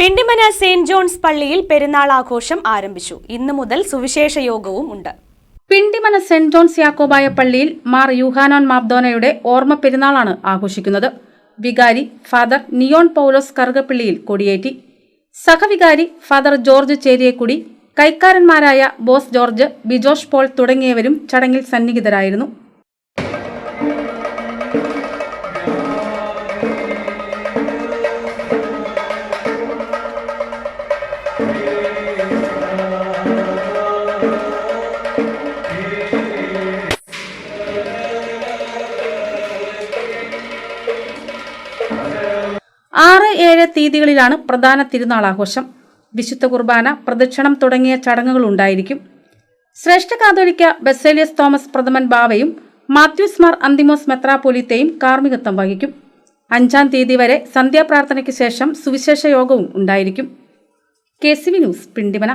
Pindimana saint John's പള്ളിയിൽ പെരുന്നാൾ ആഘോഷം ആരംഭിച്ചു. ഇന്നു മുതൽ സുവിശേഷ യോഗവും ഉണ്ട്. പിണ്ടിമന സെന്റ് ജോൺസ് യാക്കോബായ പള്ളിയിൽ മാർ യുഹാനോൻ മാബ്ദോനയുടെ ഓർമ്മ പെരുന്നാളാണ് ആഘോഷിക്കുന്നത്. വികാരി ഫാദർ നിയോൺ പൗലോസ് കറുകപ്പിള്ളിയിൽ കൊടിയേറ്റി. സഹവികാരി ഫാദർ ജോർജ് ചേരിയക്കുടി കൈക്കാരന്മാരായ ബോസ് ജോർജ് ബിജോഷ് പോൾ തുടങ്ങിയവരും ചടങ്ങിൽ സന്നിഹിതരായിരുന്നു. ഏഴ് തീയതികളിലാണ് പ്രധാന തിരുനാൾ ആഘോഷം. വിശുദ്ധ കുർബാന പ്രദക്ഷിണം തുടങ്ങിയ ചടങ്ങുകൾ ഉണ്ടായിരിക്കും. ശ്രേഷ്ഠ കാതോലിക്ക ബെസേലിയസ് തോമസ് പ്രഥമൻ ബാവയും മാത്യൂസ് മാർ അന്തിമോസ് മെത്രാപോലിത്തയും കാർമ്മികത്വം വഹിക്കും. അഞ്ചാം തീയതി വരെ സന്ധ്യാപ്രാർത്ഥനയ്ക്ക് ശേഷം സുവിശേഷ യോഗവും ഉണ്ടായിരിക്കും. K C V news Pindimana.